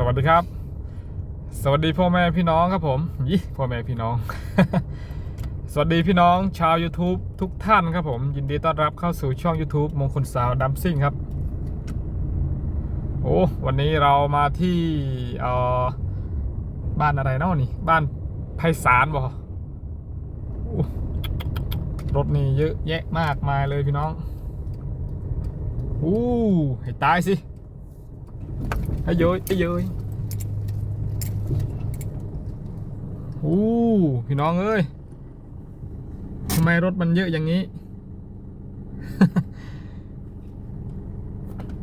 สวัสดีครับ สวัสดีพ่อแม่พี่น้องครับผมยี่พ่อแม่พี่น้อง สวัสดีพี่น้องชาว YouTube ทุกท่านครับผม ยินดีต้อนรับเข้าสู่ช่อง YouTube มงคลสาวดัมซิ่งครับ โอ้วันนี้เรามาที่เอ่อบ้านอะไรเนาะนี่ บ้านไพศาลบ่รถนี่เยอะแยะมากมายเลยพี่น้องอู้ให้ตายสิ อ้เยยไอ้เยยอู้พี่น้องเอ้ยทำไมรถมันเยอะอย่างนี้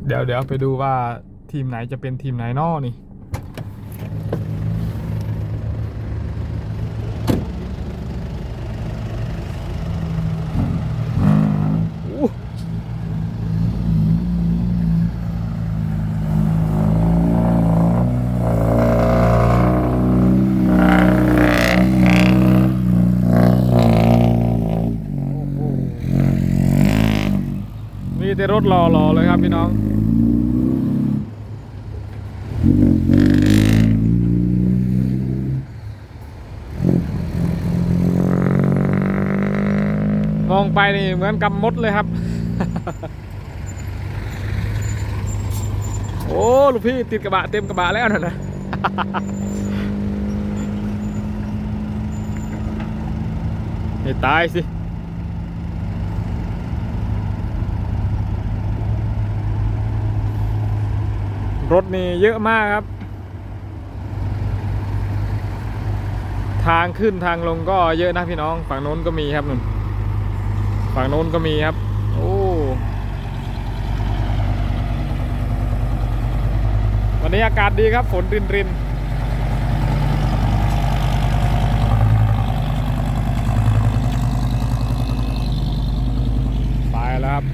เดี๋ยวเดี๋ยวไปดูว่าทีมไหนจะเป็นทีมไหนนอนี่ อู้ มีแต่รถรอเลยครับพี่น้อง มองไปนี่เหมือนกับมดเลยครับ โอ้ลูกพี่ติดกระบะเต็มกระบะแล้วนะนะให้ตายสิ รถนี่เยอะมากครับ ทางขึ้นทางลงก็เยอะนะพี่น้อง ฝั่งโน้นก็มีครับนุ่นฝั่งโน้นก็มีครับ โอ้วันนี้อากาศดีครับฝนรินรินไปแล้วครับ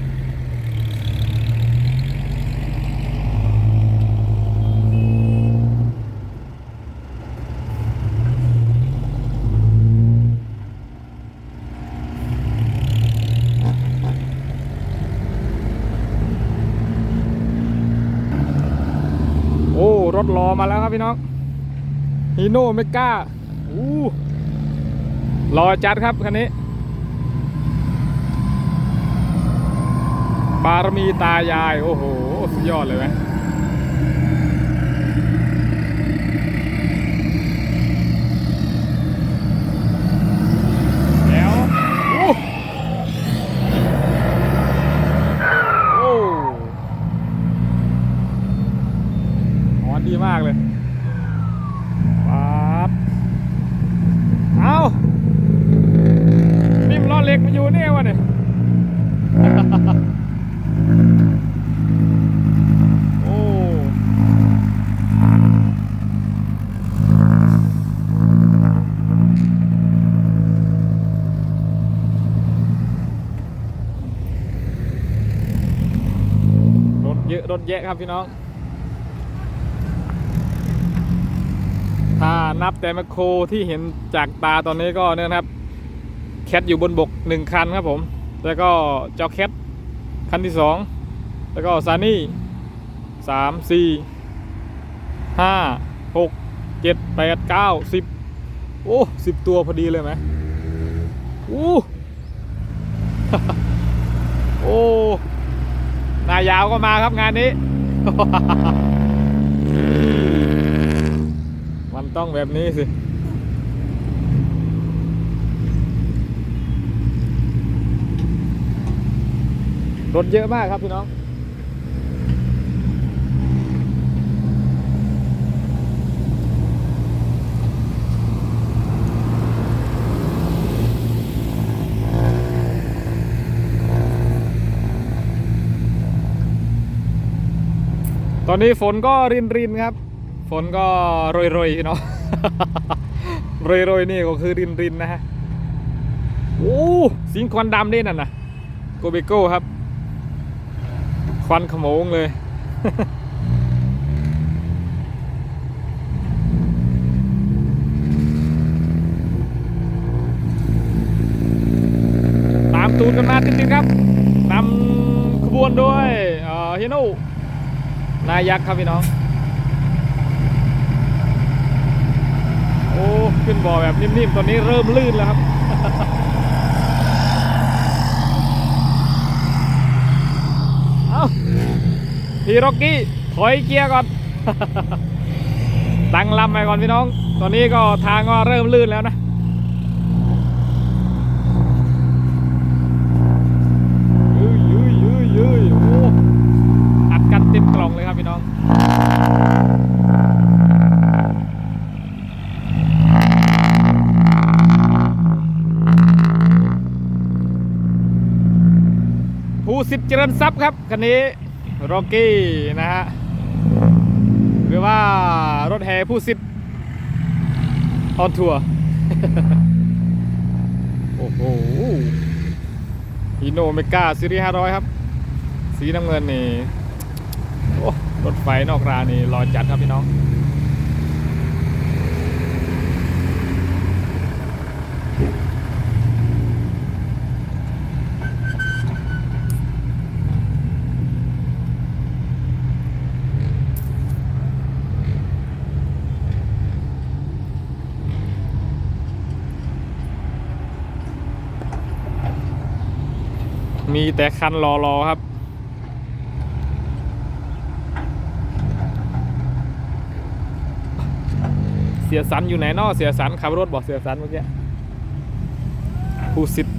โอ้ รอมาแล้วครับพี่น้องฮีโน่เมก้าอู้รอจัดครับคันนี้ บารมีตายาย โอ้โห สุดยอดเลยไหมเดี๋ยวอู้โอ้ หอนดีมากเลยปั๊บเอานิ่มล้อเหล็กมาอยู่เนี่ยวะเนี่ย โอ้ รถเยอะรถแยะครับพี่น้อง ถ้านับแต่แมคโครที่เห็นจากตาตอนนี้ก็เนี่ยนะครับ แคทอยู่บนบกหนึ่งคันครับผม แล้วก็เจ้าแคทคันที่สอง แล้วก็ซานี่สามสี่ห้าหกเจ็ดแปดเก้าสิบโอ้สิบตัวพอดีเลยไหมอู้ โอ้ายาวก็มาครับงานนี้ มันต้องแบบนี้สิรถเยอะมากครับพี่น้อง ตอนนี้ฝนก็รินรินครับ ฝนก็โรยโรยๆพี่น้องโรยโรยๆนี่ก็คือรินรินนะฮะโอ้สิงควันดำด้วยนั่นนะโกเบโก้ครับ ควันขโมงเลย นายักษ์ครับพี่น้อง โอ้ ขึ้นบ่อแบบนิ่มๆ ตอนนี้เริ่มลื่นแล้วครับ เอาพี่ร็อกกี้ ถอยเกียร์ก่อน ตั้งลำไปก่อนพี่น้อง ตอนนี้ก็ทางก็เริ่มลื่นแล้วนะ ผู้สิทธิ์เจริญทรัพย์ครับคันนี้ร็อกกี้นะฮะหรือว่ารถแห่ผู้สิทธิ์ออนทัวร์โอ้โหฮีโนเมกาซีรีส์500ครับ สีน้ำเงินนี่ โอ้ รถไฟนอกรานี่รอจัดครับพี่น้อง มีแต่คันรอรอครับ เสียสันอยู่ไหนนอเสียสันขับรถบอกเสียสันเมื่อกี้ผู้สิทธิ์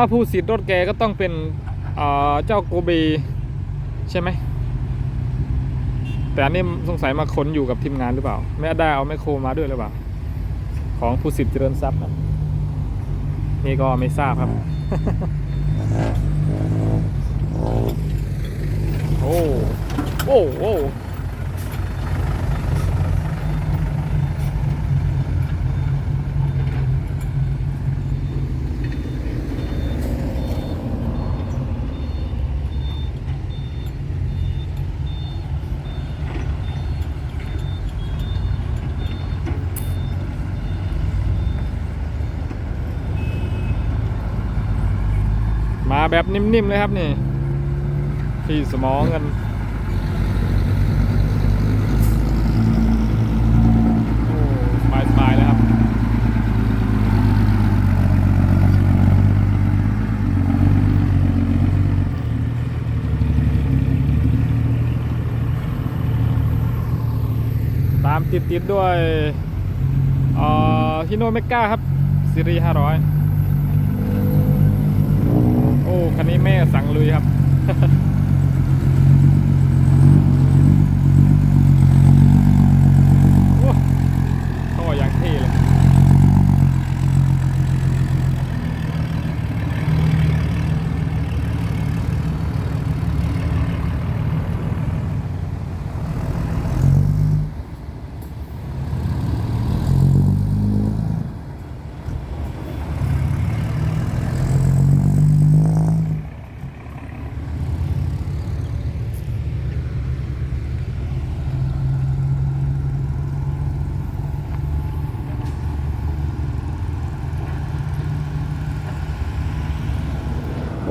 อ๋อผู้สิทธิ์รถแกก็ต้องเป็นเอ่อเจ้าโกเบใช่ไหม แต่อันนี้สงสัยมาขนอยู่กับทีมงานหรือเปล่า ไม่ได้เอาแมคโครมาด้วยหรือเปล่า ของผู้สิทธิ์เจริญทรัพย์ครับนี่ก็ไม่ทราบครับ โอ้ โอ้โอ้ แบบนิ่มๆเลยครับนี่ที่สมองกันสบายๆเลยครับตามติดๆด้วยฮิโนเมกาครับซีรีส์500 อ้คันนี้แม่สั่งลุยครับ โอ้ท่ออย่างเท่เลย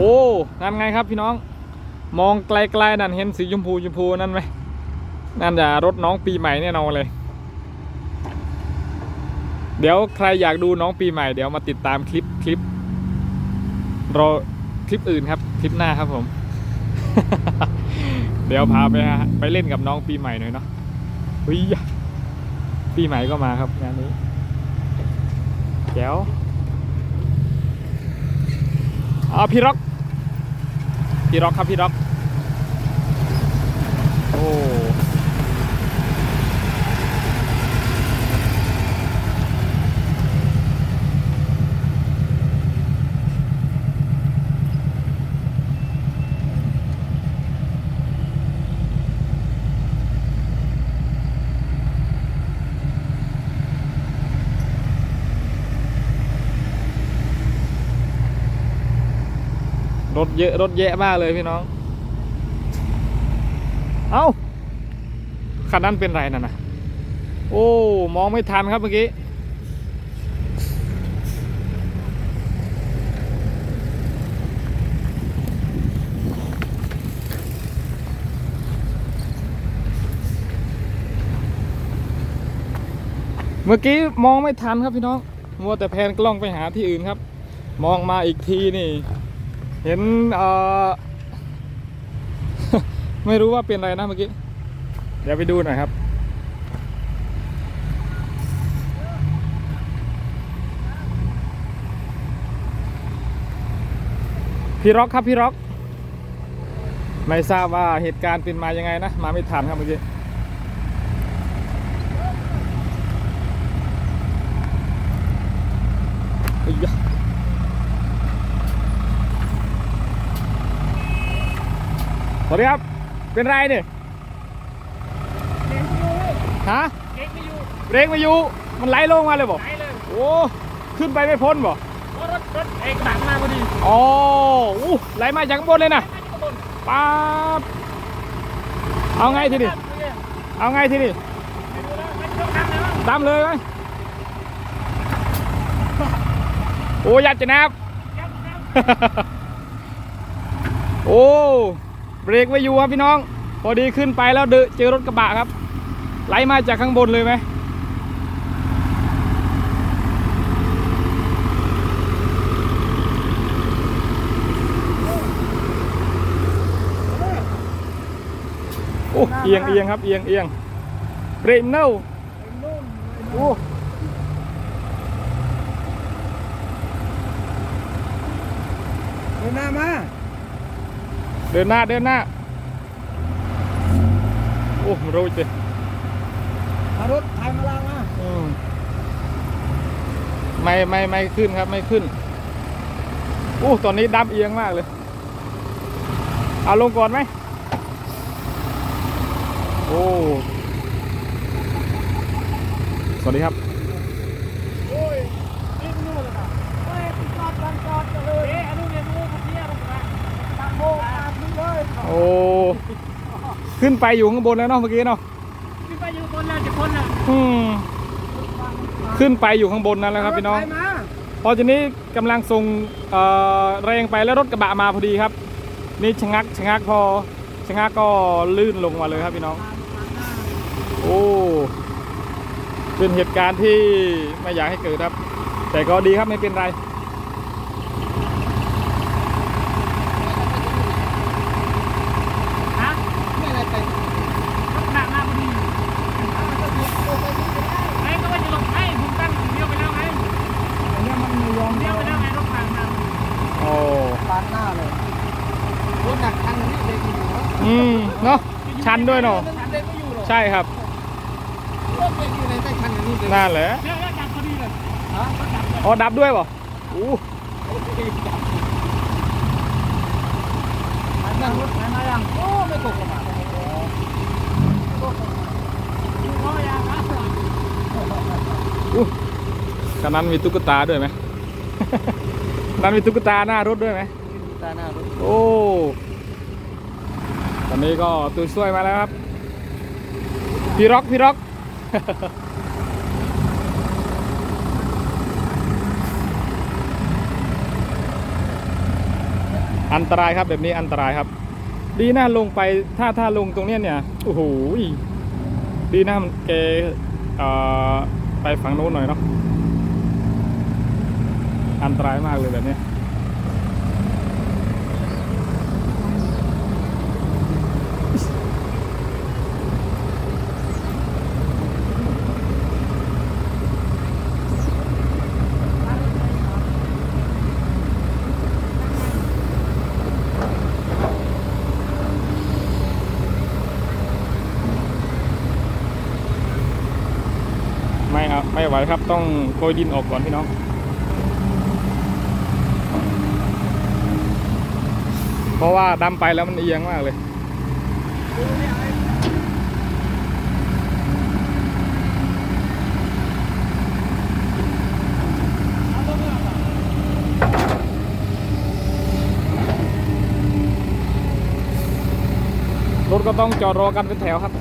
โอ้ันไงครับพี่น้อง มองไกลๆนั่นเห็นสีชมพูชมพูนั่นไหมนั่นจะรถน้องปีใหม่แน่นอนเลย เดี๋ยวใครอยากดูน้องปีใหม่เดี๋ยวมาติดตามคลิปคลิปรอคลิปอื่นครับคลิปหน้าครับผม เดี๋ยวพาไปฮะไปเล่นกับน้องปีใหม่หน่อยเนาะเฮ้ยยะปีใหม่ก็มาครับงานนี้แจ๋วอ่าพี่ร็อก พี่ร็อกครับพี่ร็อก โอ้ รถเยอะรถแยะมากเลยพี่น้อง เอ้าคันนั้นเป็นไรนั่นนะโอ้ มองไม่ทันครับเมื่อกี้ เมื่อกี้มองไม่ทันครับพี่น้อง มัวแต่แพนกล้องไปหาที่อื่นครับ มองมาอีกทีนี่ เห็นเออไม่รู้ว่าเป็นอะไรนะเมื่อกี้ เดี๋ยวไปดูหน่อยครับพี่ร็อกครับพี่ร็อก ไม่ทราบว่าเหตุการณ์เป็นมายังไงนะ มาไม่ทันครับเมื่อกี้เฮ้ยยะ สวัสดีครับ เป็นไรเนี่ยฮะเก๊กไม่อยู่เบรกไม่อยู่ มันไหลลงมาเลยบอกไหนเลยโอ้ขึ้นไปไม่พ้นบ่เพราะรถรถเอกตังมาพอดีอ๋ออู้ไหลมาจากข้างบนเลยนะไม่ได้กระบนป๊าบเอาไงทีนี้เอาไงทีนี้ไม่ดูแล้วไม่ต้องทำเลยมั้งตามเลยไหมโอ้ยัดจะนับยังยังโอ้ เบรกไม่อยู่ครับพี่น้อง พอดีขึ้นไปแล้วเดเจอรถกระบะครับ ไหลมาจากข้างบนเลยไหมโอ้เอียงเอียงครับเอียงเอียงเบรกเน่าโอ้เดินหน้ามา เดินหน้าเดินหน้า โอ้รู้จิมารถไทยมาลางมาอืมไม่ไม่ไม่ขึ้นครับไม่ขึ้นอู้ตอนนี้ดับเอียงมากเลย เอาลงก่อนไหม โอ้ สวัสดีครับ โอ้ยนี่นู่นเลยครับเฮ้ยจอดจอดจอดเลยเอ๊ะอันนู้นเนี่ยนู้นมันเนี่ยตรงนั้นตามโบตามนี้เลย โอ้ ขึ้นไปอยู่ข้างบนแล้วเนาะเมื่อกี้เนาะขึ้นไปอยู่บนแล้วจะพ้นแล้วอืมขึ้นไปอยู่ข้างบนนั่นแหละครับพี่น้องไทยมาพอทีนี้กำลังส่งเอ่อแรงไปแล้วรถกระบะมาพอดีครับ นี่ชะงักชะงักพอชะงักก็ลื่นลงมาเลยครับพี่น้อง โอ้เป็นเหตุการณ์ที่ไม่อยากให้เกิดครับ แต่ก็ดีครับไม่เป็นไร ฮะ ไม่อะไรไป รถดักมาพอดีไอ้ก็ว่าจะหลบให้ผมตั้งเดียวไปแล้วไง อันนี้มันไม่ยอม เดียวไปแล้วไงรถดักมา โอ้ ปาดหน้าเลยรถหนักคันนี้เด็กอยู่เนาะ อืมเนาะชั นด้วยเนาะเด็กไม่อยู่หรอกใช่ครับรถเด็กอยู่ในใต้คันอย่างนี้เลยนั่นแหละเนี่ยเนี่ยดักพอดีเลยฮะรถดักเลยอ๋อดับด้วยป่ะอู้นั่งรถไทยมายังโอ้ไม่ตกกระบะดูเขาอย่างนะอู้กันนั้นมีตุ๊กตาด้วยไหม นั้นมีตุ๊กตาหน้ารถด้วยไหม ตาหน้ารถ โอ้ ตอนนี้ก็ตัวช่วยมาแล้วครับพี่ร็อกพี่ร็อกอันตรายครับแบบนี้อันตรายครับ ดีนะลงไปถ้าถ้าลงตรงเนี้ยเนี่ยโอ้โหดีนะมันแกเอ่อไปฝั่งโน้นหน่อยเนาะอันตรายมากเลยแบบนี้ อาไม่ไหวครับ ต้องโกยดินออกก่อนพี่น้องเพราะว่าดำไปแล้วมันเอียงมากเลย รถก็ต้องจอดรอกันเป็นแถวครับ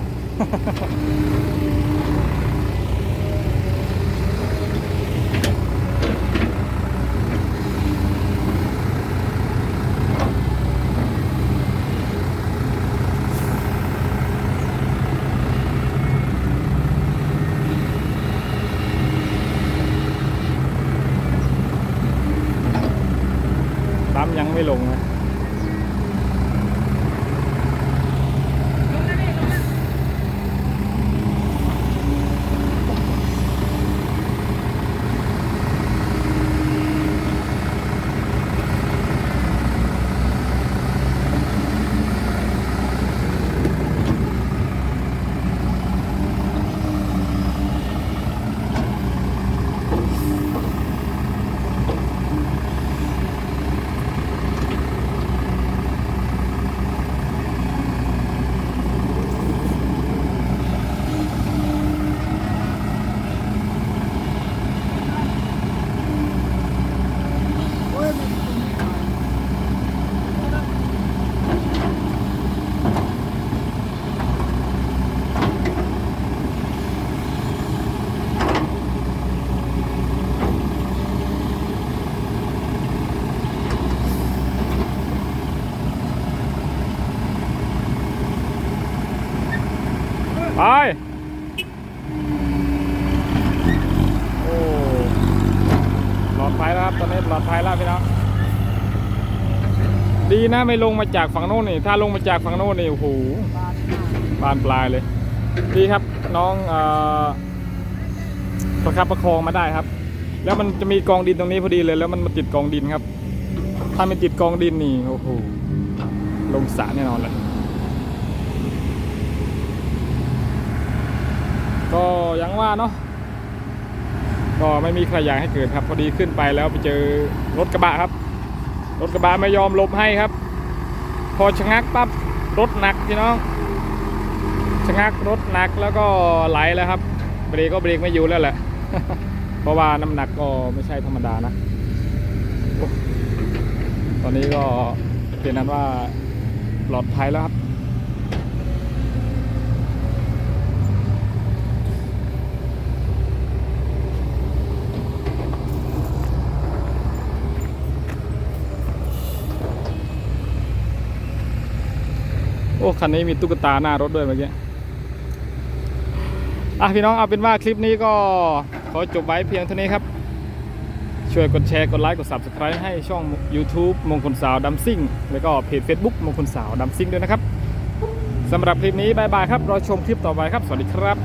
ไม่ลงนะ ไป โอ้ปลอดภัยแล้วครับ ตอนนี้ปลอดภัยแล้วพี่น้อง ดีนะไม่ลงมาจากฝั่งโน้นนี่ ถ้าลงมาจากฝั่งโน้นนี่โอ้โหบานปลายเลย ดีครับน้องอประคับประคองมาได้ครับ แล้วมันจะมีกองดินตรงนี้พอดีเลย แล้วมันมาติดกองดินครับ ถ้าไม่ติดกองดินนี่โอ้โหลงสระแน่นอนเลย ก็อ ยังว่าเนาะก็ไม่มีใครอยากให้เกิดครับ พอดีขึ้นไปแล้วไปเจอรถกระบะครับ รถกระบะไม่ยอมลบให้ครับ พอชะงักปั๊บรถหนักพี่น้องชะงักรถหนักแล้วก็ไหลแล้วครับ เบรกก็เบรกไม่อยู่แล้วแหละ เพราะว่าน้ำหนักก็ไม่ใช่ธรรมดานะ ตอนนี้ก็เป็นนั้นว่าปลอดภัยแล้วครับ อ้คันนี้มีตุ๊กตาหน้ารถด้วยเมื่อกี้อะพี่น้องเอาเป็นว่าคลิปนี้ก็ขอจบไว้เพียงเท่านี้ครับ ช่วยกดแชร์กดไลค์กด Subscribe ให้ช่อง YouTube มงคลสาวดัมซิ่ง แล้วก็เพจ Facebook มงคลสาวดัมซิ่งด้วยนะครับสำหรับคลิปนี้บายบายครับรอชมคลิปต่อไปครับ สวัสดีครับ